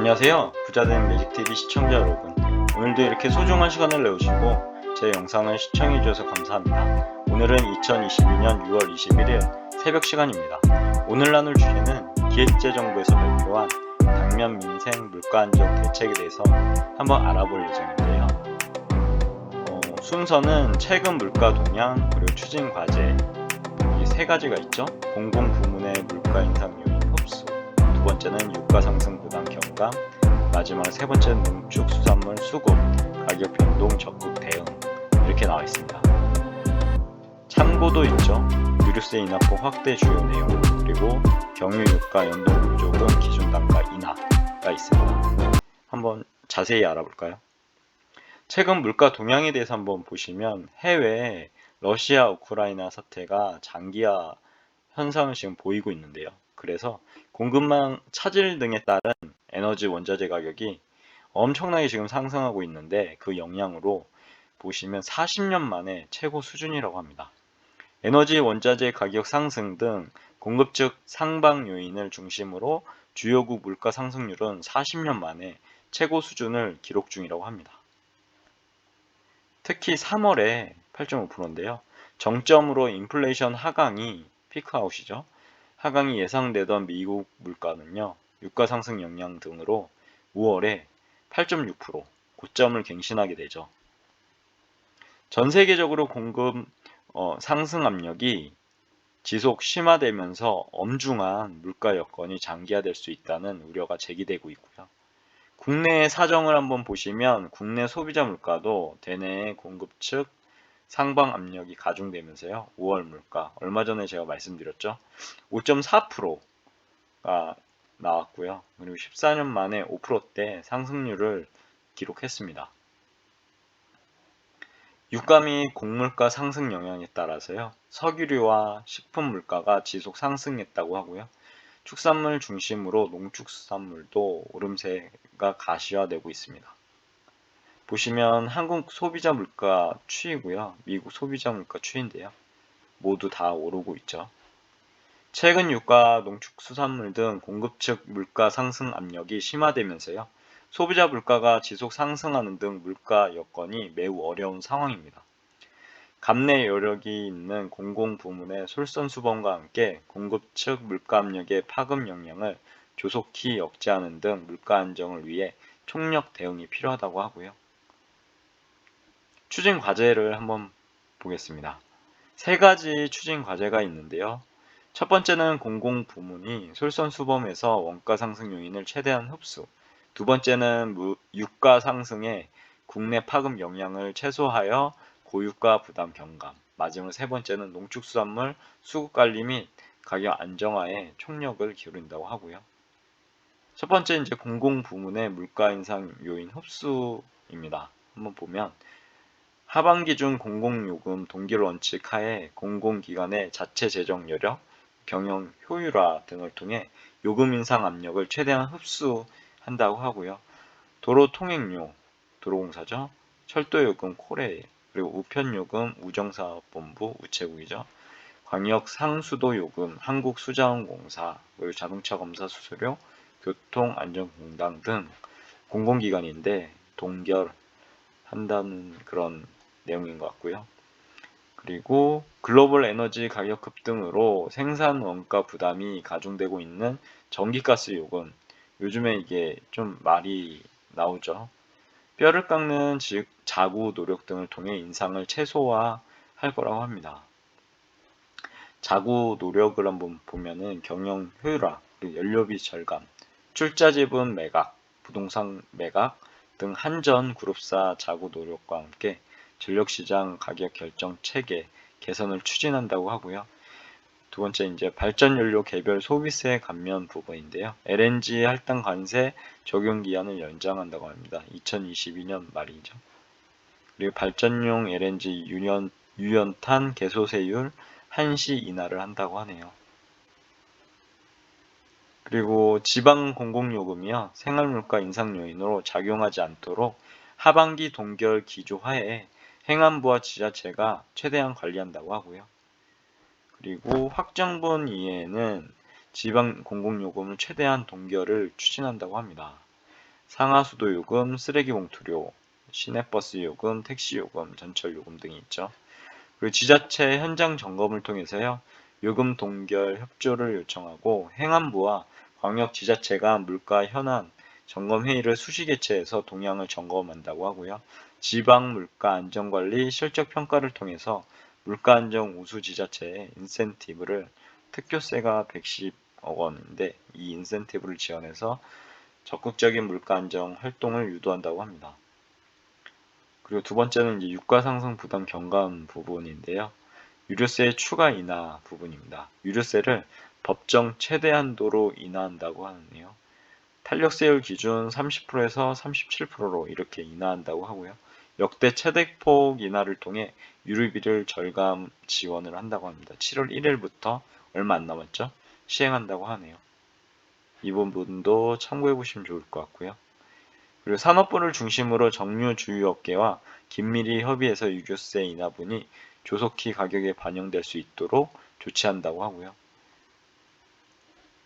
안녕하세요. 부자된 매직TV 시청자 여러분. 오늘도 이렇게 소중한 시간을 내오시고 제 영상을 시청해주셔서 감사합니다. 오늘은 2022년 6월 21일 새벽 시간입니다. 오늘 나눌 주제는 기획재정부에서 발표한 당면 민생 물가 안정 대책에 대해서 한번 알아볼 예정인데요. 어, 순서는 최근 물가 동향 그리고 추진 과제 이 세 가지가 있죠. 공공 부문의 물가 인상 번째는 유가 상승 부담 경감, 마지막 세 번째는 농축 수산물 수급 가격 변동 적극 대응 이렇게 나와 있습니다. 참고도 있죠. 유류세 인하폭 확대 주요 내용 그리고 경유 유가 연동 보조금 기준 단가 인하가 있습니다. 한번 자세히 알아볼까요? 최근 물가 동향에 대해서 한번 보시면 해외 러시아 우크라이나 사태가 장기화 현상을 지금 보이고 있는데요. 그래서 공급망 차질 등에 따른 에너지 원자재 가격이 엄청나게 지금 상승하고 있는데 그 영향으로 보시면 40년 만에 최고 수준이라고 합니다. 에너지 원자재 가격 상승 등 공급 측 상방 요인을 중심으로 주요국 물가 상승률은 40년 만에 최고 수준을 기록 중이라고 합니다. 특히 3월에 8.5%인데요. 정점으로 인플레이션 하강이 피크아웃이죠. 하강이 예상되던 미국 물가는요. 유가 상승 영향 등으로 5월에 8.6% 고점을 갱신하게 되죠. 전 세계적으로 공급 어, 상승 압력이 지속 심화되면서 엄중한 물가 여건이 장기화될 수 있다는 우려가 제기되고 있고요. 국내 사정을 한번 보시면 국내 소비자 물가도 대내 공급 측 상방 압력이 가중되면서요. 5월 물가 얼마 전에 제가 말씀드렸죠. 5.4%가 나왔고요. 그리고 14년 만에 5%대 상승률을 기록했습니다. 유가 및 곡물가 상승 영향에 따라서요. 석유류와 식품 물가가 지속 상승했다고 하고요. 축산물 중심으로 농축수산물도 오름세가 가시화되고 있습니다. 보시면 한국 소비자 물가 추이고요. 미국 소비자 물가 추인데요. 모두 다 오르고 있죠. 최근 유가, 농축수산물 등 공급 측 물가 상승 압력이 심화되면서요. 소비자 물가가 지속 상승하는 등 물가 여건이 매우 어려운 상황입니다. 감내 여력이 있는 공공 부문의 솔선수범과 함께 공급 측 물가 압력의 파급 영향을 조속히 억제하는 등 물가 안정을 위해 총력 대응이 필요하다고 하고요. 추진 과제를 한번 보겠습니다. 세 가지 추진 과제가 있는데요. 첫 번째는 공공 부문이 솔선수범해서 원가 상승 요인을 최대한 흡수. 두 번째는 유가 상승에 국내 파급 영향을 최소하여 고유가 부담 경감. 마지막 세 번째는 농축수산물 수급 관리 및 가격 안정화에 총력을 기울인다고 하고요. 첫 번째 이제 공공 부문의 물가 인상 요인 흡수입니다. 한번 보면 하반기 중 공공요금 동기를 원칙 하에 공공기관의 자체 재정 여력, 경영 효율화 등을 통해 요금 인상 압력을 최대한 흡수한다고 하고요. 도로 통행료, 도로공사죠. 철도요금 코레일, 그리고 우편요금 우정사업본부 우체국이죠. 광역 상수도 요금 한국수자원공사, 그리고 자동차 검사 수수료, 교통안전공단 등 공공기관인데 동결한다는 그런 내용인 것 같고요. 그리고 글로벌 에너지 가격 급등으로 생산 원가 부담이 가중되고 있는 전기가스 요금 요즘에 이게 좀 말이 나오죠. 뼈를 깎는 즉 자구 노력 등을 통해 인상을 최소화할 거라고 합니다. 자구 노력을 한번 보면은 경영 효율화, 연료비 절감, 출자 지분 매각, 부동산 매각 등 한전 그룹사 자구 노력과 함께 전력시장 가격 결정 체계 개선을 추진한다고 하고요. 두 번째 이제 발전 연료 개별 소비세 감면 부분인데요. LNG 할당 관세 적용 기한을 연장한다고 합니다. 2022년 말이죠. 그리고 발전용 LNG 유연, 유연탄 개소세율 한시 인하를 한다고 하네요. 그리고 지방 공공요금이요. 생활물가 인상 요인으로 작용하지 않도록 하반기 동결 기조 하에 행안부와 지자체가 최대한 관리한다고 하고요. 그리고 확정분 이외에는 지방 공공요금을 최대한 동결을 추진한다고 합니다. 상하수도 요금, 쓰레기 봉투료, 시내버스 요금, 택시 요금, 전철 요금 등이 있죠. 그리고 지자체 현장 점검을 통해서요. 요금 동결 협조를 요청하고 행안부와 광역 지자체가 물가 현안 점검 회의를 수시 개최해서 동향을 점검한다고 하고요. 지방 물가 안정관리 실적 평가를 통해서 물가 안정 우수 지자체의 인센티브를 특교세가 110억 원인데 이 인센티브를 지원해서 적극적인 물가 안정 활동을 유도한다고 합니다. 그리고 두 번째는 유가 상승 부담 경감 부분인데요. 유류세 추가 인하 부분입니다. 유류세를 법정 최대 한도로 인하한다고 하네요. 탄력세율 기준 30%에서 37%로 이렇게 인하한다고 하고요. 역대 최대폭 인하를 통해 유류비를 절감 지원을 한다고 합니다. 7월 1일부터 얼마 안 남았죠? 시행한다고 하네요. 이 부분도 참고해 보시면 좋을 것 같고요. 그리고 산업부를 중심으로 정유 주유업계와 긴밀히 협의해서 유류세 인하분이 조속히 가격에 반영될 수 있도록 조치한다고 하고요.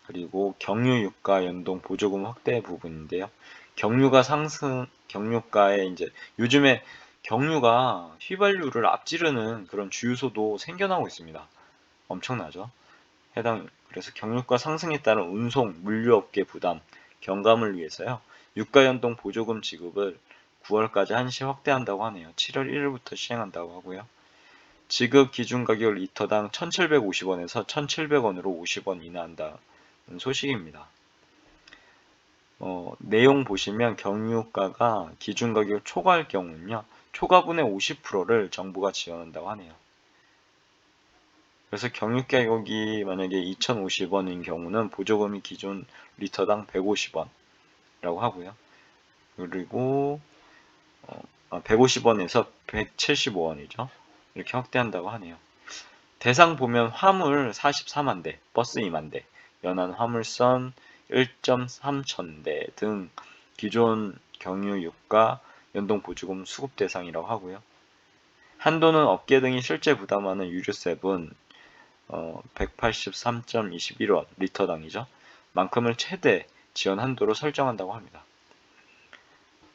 그리고 경유 유가 연동 보조금 확대 부분인데요. 경유가 상승, 경유가에 이제 요즘에 경유가 휘발유를 앞지르는 그런 주유소도 생겨나고 있습니다. 엄청나죠? 해당 그래서 경유가 상승에 따른 운송, 물류업계 부담 경감을 위해서요. 유가 연동 보조금 지급을 9월까지 한시 확대한다고 하네요. 7월 1일부터 시행한다고 하고요. 지급 기준 가격 리터당 1,750원에서 1,700원으로 50원 인하한다는 소식입니다. 어, 내용 보시면 경유가가 기준 가격 초과할 경우는요. 초과분의 50%를 정부가 지원한다고 하네요. 그래서 경유 가격이 만약에 2,050원인 경우는 보조금이 기존 리터당 150원이라고 하고요. 그리고 어, 150원에서 175원이죠. 이렇게 확대한다고 하네요. 대상 보면 화물 44만 대, 버스 2만 대, 연안 화물선 1.3천 대 등 기존 경유 유가 연동 보조금 수급 대상이라고 하고요. 한도는 업계 등이 실제 부담하는 유류세분 어, 183.21원 리터당이죠. 만큼을 최대 지원 한도로 설정한다고 합니다.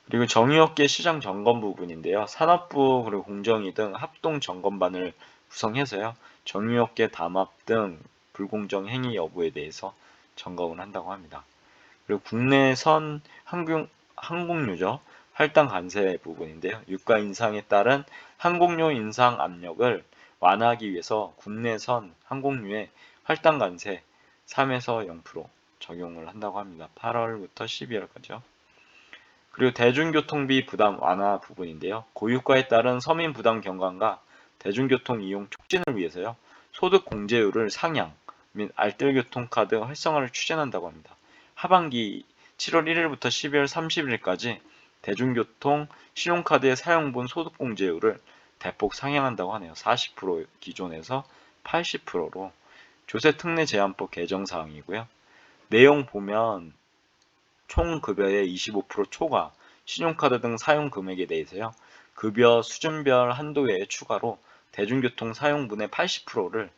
그리고 정유업계 시장 점검 부분인데요. 산업부 그리고 공정위 등 합동 점검반을 구성해서요. 정유업계 담합 등 불공정 행위 여부에 대해서 점검을 한다고 합니다. 그리고 국내선 항공, 항공유죠. 할당 관세 부분인데요. 유가 인상에 따른 항공료 인상 압력을 완화하기 위해서 국내선 항공유에 할당 관세 3에서 0% 적용을 한다고 합니다. 8월부터 12월까지요. 그리고 대중교통비 부담 완화 부분인데요. 고유가에 따른 서민 부담 경감과 대중교통 이용 촉진을 위해서요. 소득 공제율을 상향 및 알뜰교통카드 활성화를 추진한다고 합니다. 하반기 7월 1일부터 12월 30일까지 대중교통 신용카드의 사용분 소득 공제율을 대폭 상향한다고 하네요. 40% 기존에서 80%로 조세 특례 제한법 개정 사항이고요. 내용 보면 총 급여의 25% 초과, 신용카드 등 사용 금액에 대해서요. 급여 수준별 한도 외에 추가로 대중교통 사용분의 80%를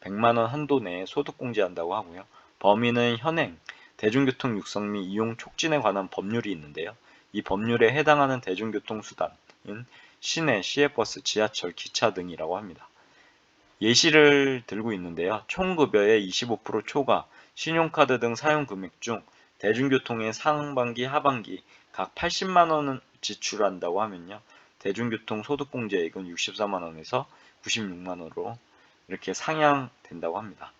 100만원 한도 내에 소득공제한다고 하고요. 범위는 현행, 대중교통 육성 및 이용 촉진에 관한 법률이 있는데요. 이 법률에 해당하는 대중교통 수단인 시내, 시외버스, 지하철, 기차 등이라고 합니다. 예시를 들고 있는데요. 총 급여의 25% 초과, 신용카드 등 사용 금액 중 대중교통의 상반기, 하반기 각 80만 원은 지출한다고 하면요. 대중교통 소득공제액은 64만 원에서 96만 원으로 이렇게 상향된다고 합니다.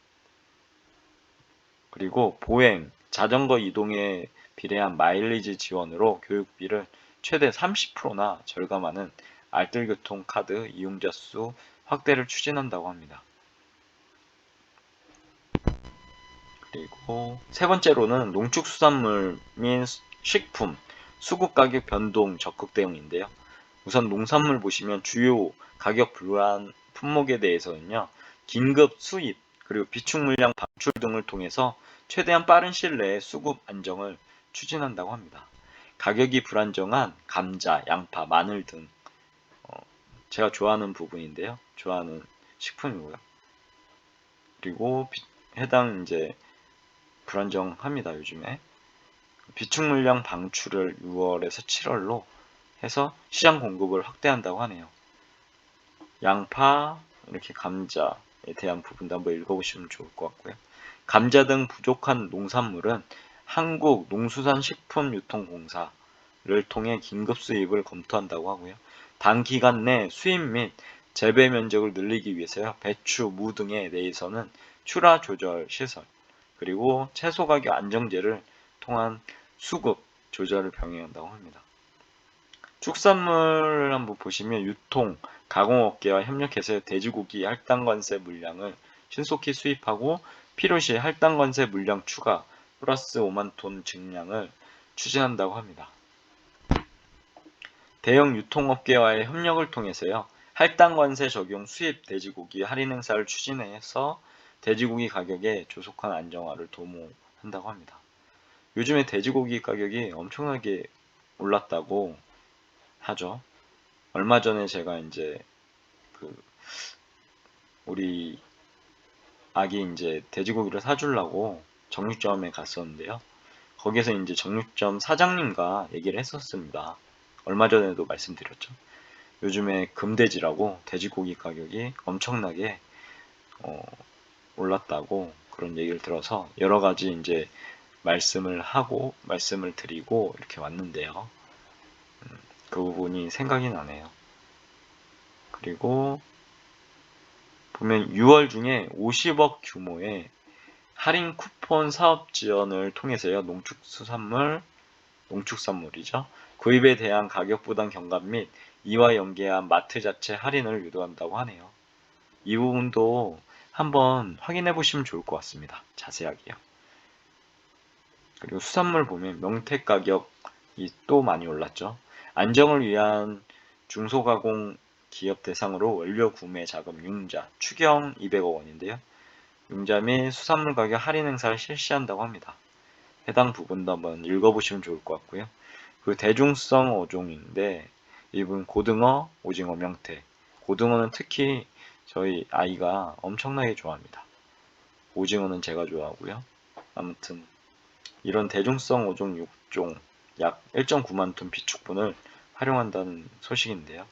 그리고 보행, 자전거 이동에 비례한 마일리지 지원으로 교육비를 최대 30%나 절감하는 알뜰교통 카드 이용자 수 확대를 추진한다고 합니다. 그리고 세 번째로는 농축수산물 및 식품 수급 가격 변동 적극 대응인데요. 우선 농산물 보시면 주요 가격 불안 품목에 대해서는요. 긴급 수입 그리고 비축 물량 방출 등을 통해서 최대한 빠른 시일 내에 수급 안정을 추진한다고 합니다. 가격이 불안정한 감자, 양파, 마늘 등 어, 제가 좋아하는 부분인데요. 좋아하는 식품이고요. 그리고 해당 이제 불안정합니다. 요즘에 비축 물량 방출을 6월에서 7월로 해서 시장 공급을 확대한다고 하네요. 양파, 이렇게 감자에 대한 부분도 한번 읽어보시면 좋을 것 같고요. 감자 등 부족한 농산물은 한국 농수산식품유통공사를 통해 긴급 수입을 검토한다고 하고요. 단기간 내 수입 및 재배 면적을 늘리기 위해서요. 배추, 무 등에 대해서는 출하 조절 시설, 그리고 채소 가격 안정제를 통한 수급 조절을 병행한다고 합니다. 축산물을 한번 보시면 유통, 가공업계와 협력해서 돼지고기 할당 관세 물량을 신속히 수입하고 필요시 할당 관세 물량 추가 플러스 5만 톤 증량을 추진한다고 합니다. 대형 유통업계와의 협력을 통해서요. 할당 관세 적용 수입 돼지고기 할인 행사를 추진해서 돼지고기 가격의 조속한 안정화를 도모한다고 합니다. 요즘에 돼지고기 가격이 엄청나게 올랐다고 하죠. 얼마 전에 제가 이제 그 우리 아기 이제 돼지고기를 사주려고 정육점에 갔었는데요. 거기서 이제 정육점 사장님과 얘기를 했었습니다. 얼마 전에도 말씀드렸죠. 요즘에 금돼지라고 돼지고기 가격이 엄청나게 어, 올랐다고 그런 얘기를 들어서 여러 가지 이제 말씀을 하고 말씀을 드리고 이렇게 왔는데요. 음, 그 부분이 생각이 나네요. 그리고 보면 6월 중에 50억 규모의 할인 쿠폰 사업 지원을 통해서요. 농축수산물, 농축산물이죠. 구입에 대한 가격 부담 경감 및 이와 연계한 마트 자체 할인을 유도한다고 하네요. 이 부분도 한번 확인해 보시면 좋을 것 같습니다. 자세하게요. 그리고 수산물 보면 명태 가격이 또 많이 올랐죠. 안정을 위한 중소가공 기업 대상으로 원료 구매 자금 융자 추경 200억 원인데요. 융자 및 수산물 가격 할인 행사를 실시한다고 합니다. 해당 부분도 한번 읽어보시면 좋을 것 같고요. 그 대중성 어종인데 이분 고등어, 오징어, 명태. 고등어는 특히 저희 아이가 엄청나게 좋아합니다. 오징어는 제가 좋아하고요. 아무튼 이런 대중성 어종 6종 약 1.9만 톤 비축분을 활용한다는 소식인데요.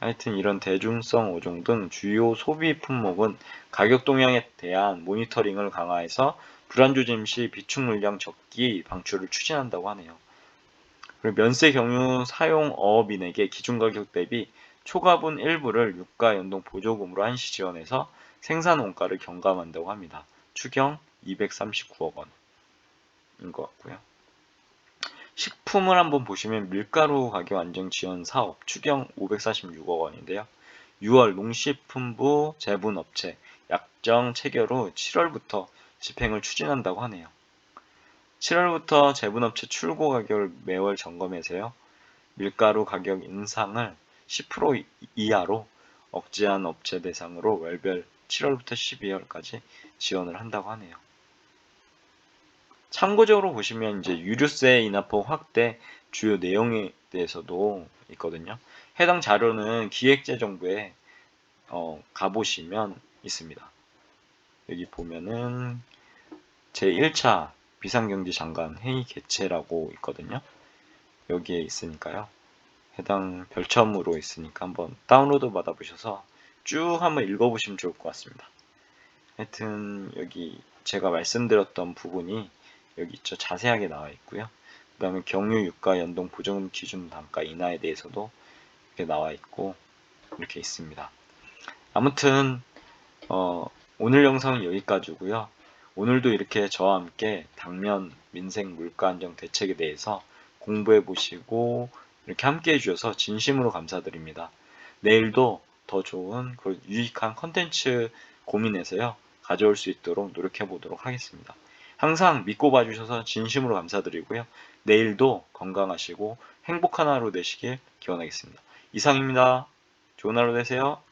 하여튼 이런 대중성 어종 등 주요 소비 품목은 가격 동향에 대한 모니터링을 강화해서 불안 조 짐 시 비축 물량 적기 방출을 추진한다고 하네요. 그리고 면세 경유 사용 어업인에게 기준 가격 대비 초과분 일부를 유가 연동 보조금으로 한시 지원해서 생산 원가를 경감한다고 합니다. 추경 239억 원인 것 같고요. 식품을 한번 보시면 밀가루 가격 안정 지원 사업 추경 546억 원인데요. 6월 농식품부 제분업체 약정 체결 후 7월부터 집행을 추진한다고 하네요. 7월부터 제분업체 출고 가격을 매월 점검해서요. 밀가루 가격 인상을 10% 이하로 억제한 업체 대상으로 월별 7월부터 12월까지 지원을 한다고 하네요. 참고적으로 보시면 이제 유류세 인하폭 확대 주요 내용에 대해서도 있거든요. 해당 자료는 기획재정부에 어, 가보시면 있습니다. 여기 보면은 제1차 비상경제 장관 회의 개최라고 있거든요. 여기에 있으니까요. 해당 별첨으로 있으니까 한번 다운로드 받아보셔서 쭉 한번 읽어보시면 좋을 것 같습니다. 하여튼 여기 제가 말씀드렸던 부분이 여기 있죠. 자세하게 나와 있고요. 그 다음에 경유 유가 연동 보증금 기준 단가 인하에 대해서도 이렇게 나와 있고 이렇게 있습니다. 아무튼 어, 오늘 영상은 여기까지고요. 오늘도 이렇게 저와 함께 당면 민생 물가 안정 대책에 대해서 공부해 보시고 이렇게 함께 해주셔서 진심으로 감사드립니다. 내일도 더 좋은 그 유익한 컨텐츠 고민해서요 가져올 수 있도록 노력해 보도록 하겠습니다. 항상 믿고 봐주셔서 진심으로 감사드리고요. 내일도 건강하시고 행복한 하루 되시길 기원하겠습니다. 이상입니다. 좋은 하루 되세요.